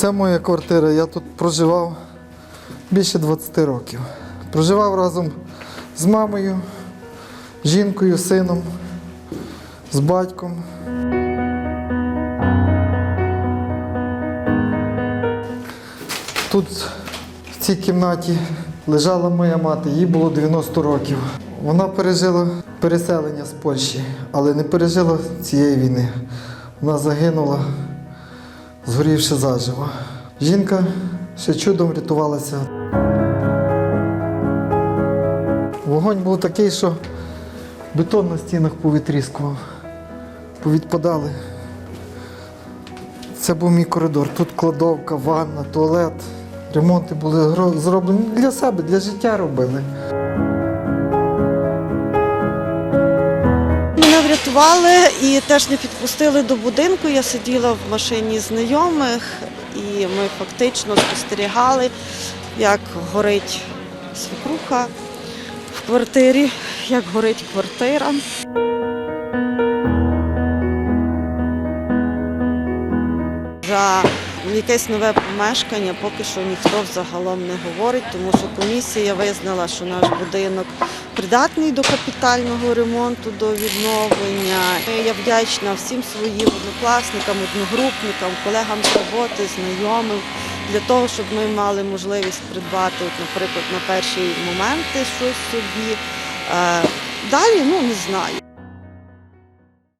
Це моя квартира. Я тут проживав більше 20 років. Проживав разом з мамою, жінкою, сином, з батьком. Тут в цій кімнаті лежала моя мати, їй було 90 років. Вона пережила переселення з Польщі, але не пережила цієї війни. Вона загинула, згорівши заживо. Жінка ще чудом врятувалася. Вогонь був такий, що бетон на стінах повітріскував, повідпадали. Це був мій коридор. Тут кладовка, ванна, туалет. Ремонти були зроблені для себе, для життя робили. Мене і теж не підпустили до будинку. Я сиділа в машині знайомих, і ми фактично спостерігали, як горить свекруха в квартирі, як горить квартира. За якесь нове помешкання поки що ніхто взагалом не говорить, тому що комісія визнала, що наш будинок придатний до капітального ремонту, до відновлення. Я вдячна всім своїм однокласникам, одногрупникам, колегам з роботи, знайомим для того, щоб ми мали можливість придбати, от, наприклад, на перші моменти щось собі. Е, Далі ну не знаю.